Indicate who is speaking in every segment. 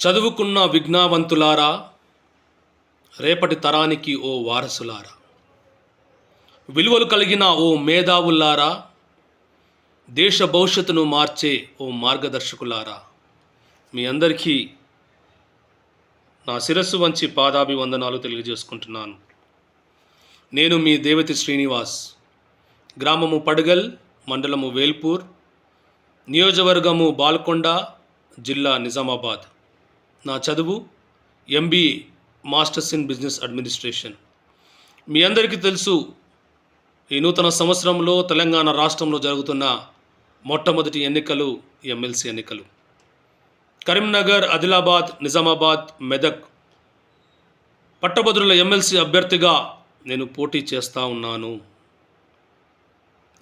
Speaker 1: చదువుకున్న విజ్ఞావంతులారా రేపటి తరానికి ఓ వారసులారా. విలువలు కలిగిన ఓ మేధావులారా దేశ భవిష్యత్తును మార్చే ఓ మార్గదర్శకులారా. మీ అందరికీ నా శిరస్సు వంచి పాదాభివందనాలు తెలియజేసుకుంటున్నాను. నేను మీ దేవతి శ్రీనివాస్. గ్రామము పడగల్ మండలము వేల్పూర్ నియోజకవర్గము బాల్కొండ జిల్లా నిజామాబాద్. నా చదువు MBA masters in business administration మీ అందరికీ తెలుసు ఈ నూతన సంవత్సరంలో తెలంగాణ రాష్ట్రంలో జరుగుతున్న మొట్టమొదటి ఎన్నికలు ఎమ్మెల్సీ ఎన్నికలు. కరీంనగర్ ఆదిలాబాద్ నిజామాబాద్ మెదక్ పట్టభద్రుల ఎమ్మెల్సీ అభ్యర్థిగా నేను పోటీ చేస్తూ ఉన్నాను.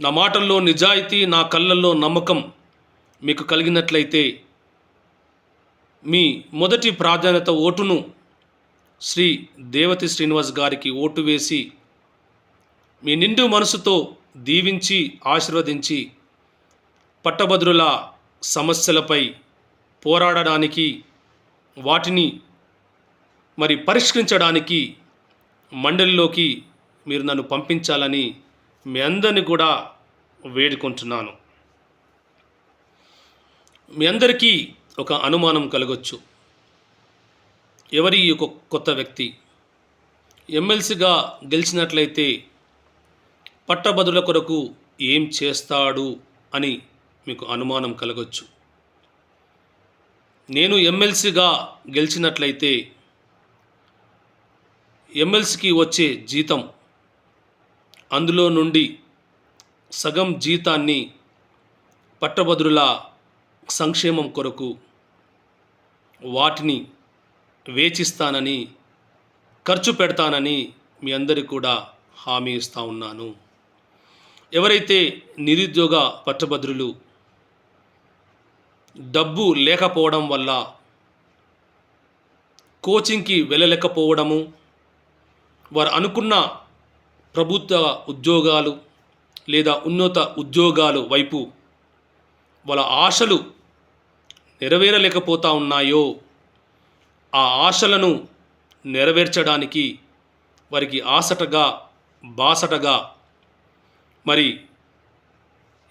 Speaker 1: నా మాటల్లో నిజాయితీ నా కళ్ళల్లో నమ్మకం మీకు కలిగినట్లయితే మీ మొదటి ప్రాధాన్యత ఓటును శ్రీ దేవతి శ్రీనివాస్ గారికి ఓటు వేసి మీ నిండు మనసుతో దీవించి ఆశీర్వదించి పట్టభద్రుల సమస్యలపై పోరాడడానికి వాటిని మరి పరిష్కరించడానికి మండలిలోకి మీరు నన్ను పంపించాలని మీ అందరిని కూడా వేడుకుంటున్నాను. మీ అందరికీ ఒక అనుమానం కలగొచ్చు. ఎవరి ఒక కొత్త వ్యక్తి? ఎమ్మెల్సీగా గెలిచినట్లయితే పట్టభద్రుల కొరకు ఏం చేస్తాడు అని మీకు అనుమానం కలగొచ్చు. నేను ఎమ్మెల్సీగా గెలిచినట్లయితే ఎమ్మెల్సీకి వచ్చే జీతం అందులో నుండి సగం జీతాన్ని పట్టభద్రుల సంక్షేమం కొరకు వాటిని వేచిస్తానని ఖర్చు పెడతానని మీ అందరికీ కూడా హామీ ఇస్తూ ఉన్నాను. ఎవరైతే నిరుద్యోగ పట్టభద్రులు డబ్బు లేకపోవడం వల్ల కోచింగ్కి వెళ్ళలేకపోవడము వారు అనుకున్న ప్రభుత్వ ఉద్యోగాలు లేదా ఉన్నత ఉద్యోగాలు వైపు వాళ్ళ ఆశలు నెరవేరలేకపోతా ఉన్నాయో ఆ ఆశలను నెరవేర్చడానికి వారికి ఆసటగా బాసటగా మరి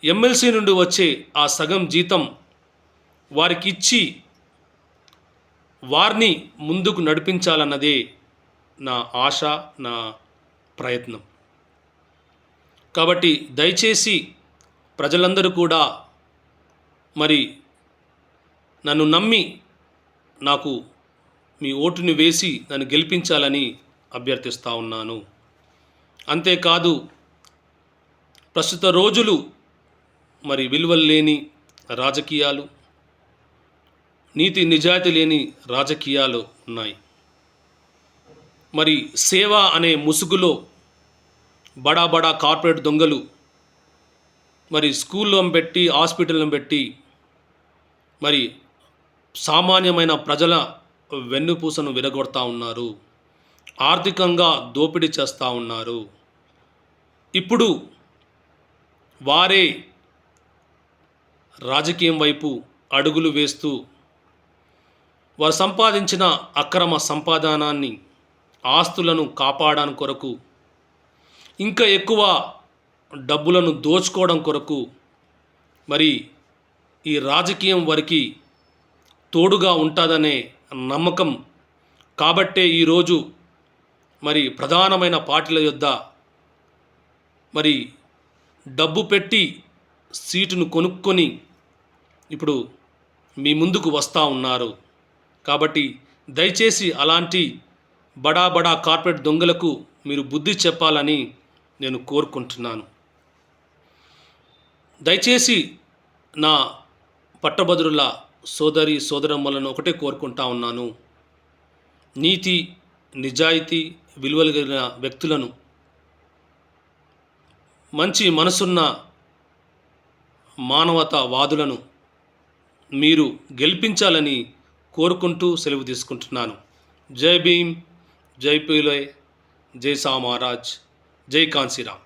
Speaker 1: ఎమ్మెల్సీ నుండి వచ్చే ఆ సగం జీతం వారికి ఇచ్చి వారిని ముందుకు నడిపించాలన్నదే నా ఆశ నా ప్రయత్నం. కాబట్టి దయచేసి ప్రజలందరూ కూడా మరి నన్ను నమ్మి నాకు మీ ఓటుని వేసి నన్ను గెలిపించాలని అభ్యర్థిస్తూ ఉన్నాను. అంతేకాదు ప్రస్తుత రోజులు మరి విలువలు లేని రాజకీయాలు నీతి నిజాయితీ లేని రాజకీయాలు ఉన్నాయి. మరి సేవ అనే ముసుగులో బడా బడా కార్పొరేట్ దొంగలు మరి స్కూల్లో పెట్టి హాస్పిటల్లో పెట్టి మరి సామాన్యమైన ప్రజల వెన్నుపూసను విరగొడతా ఉన్నారు. ఆర్థికంగా దోపిడీ చేస్తూ ఉన్నారు. ఇప్పుడు వారే రాజకీయం వైపు అడుగులు వేస్తూ వారు సంపాదించిన అక్రమ సంపాదనాన్ని ఆస్తులను కాపాడడం కొరకు ఇంకా ఎక్కువ డబ్బులను దోచుకోవడం కొరకు మరి ఈ రాజకీయం వారికి తోడుగా ఉంటుందనే నమ్మకం. కాబట్టే ఈరోజు మరి ప్రధానమైన పార్టీల యొద్ద మరి డబ్బు పెట్టి సీటును కొనుక్కొని ఇప్పుడు మీ ముందుకు వస్తూ ఉన్నారు. కాబట్టి దయచేసి అలాంటి బడా బడా కార్పొరేట్ దొంగలకు మీరు బుద్ధి చెప్పాలని నేను కోరుకుంటున్నాను. దయచేసి నా పట్టభద్రుల సోదరి సోదరమ్మలను ఒకటే కోరుకుంటా ఉన్నాను. నీతి నిజాయితీ విలువలు కలిగిన వ్యక్తులను మంచి మనసున్న మానవతావాదులను మీరు గెలిపించాలని కోరుకుంటూ సెలవు తీసుకుంటున్నాను. జై భీమ్ జై పీలయ్ జై సామారాజ్ జై కాన్సీరామ్